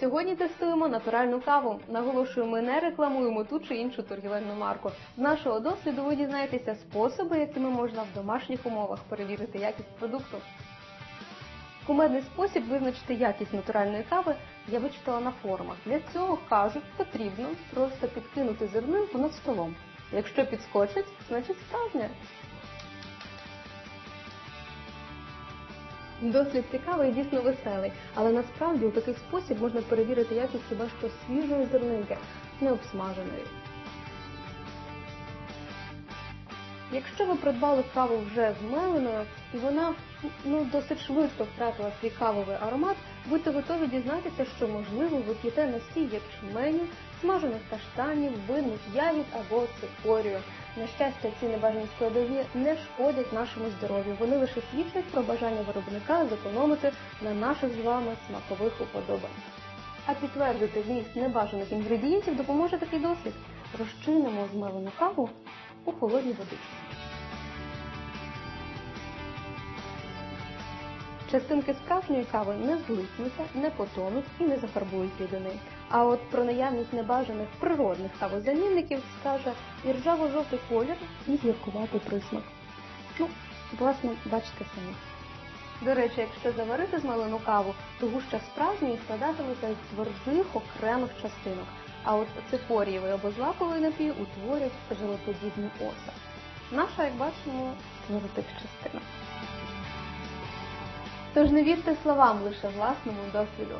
сьогодні тестуємо натуральну каву. Наголошую, ми не рекламуємо ту чи іншу торгівельну марку. З нашого досвіду ви дізнаєтеся способи, якими можна в домашніх умовах перевірити якість продукту. Кумедний спосіб визначити якість натуральної кави я вичитала на форумах. Для цього кажуть, потрібно просто підкинути зернинку над столом. Якщо підскочить, значить справжня. Досвід цікавий і дійсно веселий, але насправді у такий спосіб можна перевірити якість хіба що свіжої зернинки, не обсмаженої. Якщо ви придбали каву вже змеленою і вона ну, досить швидко втратила свій кавовий аромат, будьте готові дізнатися, що можливо ви п'єте настій ячменю, смажених каштанів, винних ягід або цикорію. На щастя, ці небажані складові не шкодять нашому здоров'ю. Вони лише свідчать про бажання виробника зекономити на наших з вами смакових уподобань. А підтвердити вміст небажаних інгредієнтів допоможе такий досвід. Розчинимо змелену каву у холодній водичці. Частинки справжньої кави не злипнуться, не потонуть і не зафарбують рідини. А от про наявність небажаних природних кавозамінників скаже і ржаво-жовтий колір, і гіркуватий присмак. Ну, власне, бачите самі. До речі, якщо заварити змелену каву, то гуща справжньої складатиметься з твердих окремих частинок. А от цикорієвий або злаковий напій утворять желеподібний осад. Наша, як бачимо, тих частинок. Тож не вірте словам лише власному досвіду.